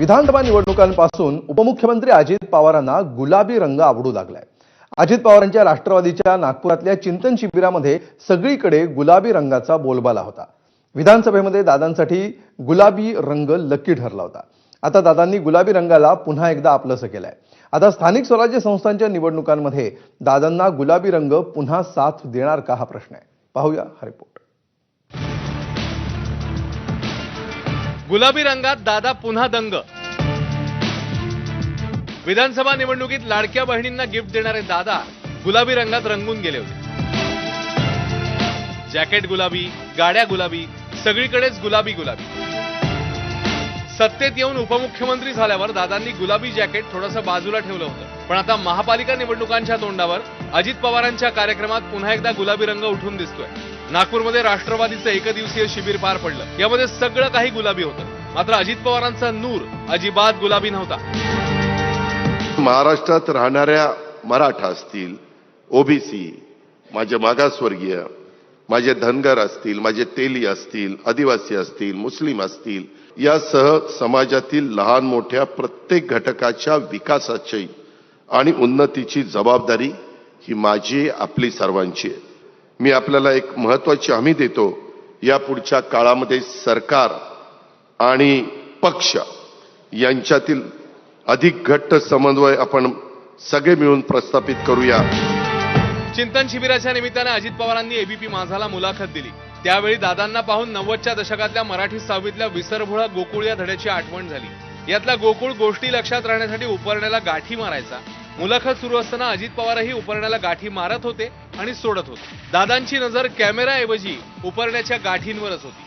विधानसभा निवडणुकांपासून उपमुख्यमंत्री अजित पवारांना गुलाबी रंग आवडू लागलाय. अजित पवारांच्या राष्ट्रवादीच्या नागपुरातल्या चिंतन शिबिरामध्ये सगळीकडे गुलाबी रंगाचा बोलबाला होता. विधानसभेमध्ये दादांसाठी गुलाबी रंग लक्की ठरला होता. आता दादांनी गुलाबी रंगाला पुन्हा एकदा आपलंसं केलंय. आता स्थानिक स्वराज्य संस्थांच्या निवडणुकांमध्ये दादांना गुलाबी रंग पुन्हा साथ देणार का हा प्रश्न आहे? पाहूया हा रिपोर्ट गुलाबी रंगात दादा पुन्हा दंग. विधानसभा निवडणुकीत लाडक्या बहिणींना गिफ्ट देणारे दादा गुलाबी रंगात रंगून गेले होते. जॅकेट गुलाबी गाड्या गुलाबी सगळीकडेच गुलाबी गुलाबी. सत्तेत येऊन उपमुख्यमंत्री झाल्यावर दादांनी गुलाबी जॅकेट थोडंसं बाजूला ठेवलं होतं. पण आता महापालिका निवडणुकांच्या तोंडावर अजित पवारांच्या कार्यक्रमात पुन्हा एकदा गुलाबी रंग उठून दिसतोय. नागपूरमध्ये राष्ट्रवादीचं एकदिवसीय शिबिर पार पडलं. यामध्ये सगळं काही गुलाबी होतं. मात्र अजित पवारांचा नूर अजिबात गुलाबी नव्हता. महाराष्ट्रात राहणाऱ्या मराठा असतील ओबीसी माझे मागासवर्गीय माझे धनगर असतील माझे तेली असतील आदिवासी असतील मुस्लिम असतील यासह समाजातील लहान मोठ्या प्रत्येक घटकाच्या विकासाची आणि उन्नतीची जबाबदारी ही माझी आपली सर्वांची आहे. मी आपल्याला एक महत्वाची हमी देतो या पुढच्या काळामध्ये सरकार आणि पक्ष यांच्यातील अधिक घट्ट समन्वय आपण सगळे मिळून प्रस्थापित करूया. चिंतन शिबिराच्या निमित्ताने अजित पवारांनी एबीपी माझाला मुलाखत दिली. त्यावेळी दादांना पाहून नव्वदच्या दशकातल्या मराठी सावीतल्या विसरभोळा गोकुळ या धड्याची आठवण झाली. यातला गोकुळ गोष्टी लक्षात राहण्यासाठी उपरण्याला गाठी मारायचा. मुलाखत सुरू असताना अजित पवारही उपरण्याला गाठी मारत होते. आणि सोडत होते. दादांची नजर कॅमेराऐवजी उपरण्याच्या गाठींवरच होती.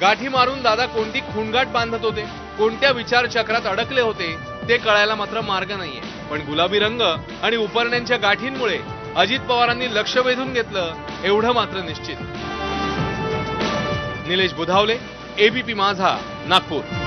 गाठी मारून दादा कोणती खुणगाट बांधत होते कोणत्या विचार चक्रात अडकले होते ते कळायला मात्र मार्ग नाहीये. पण गुलाबी रंग आणि उपरण्यांच्या गाठींमुळे अजित पवारांनी लक्ष वेधून घेतलं एवढं मात्र निश्चित. निलेश बुधावले एबीपी माझा नागपूर.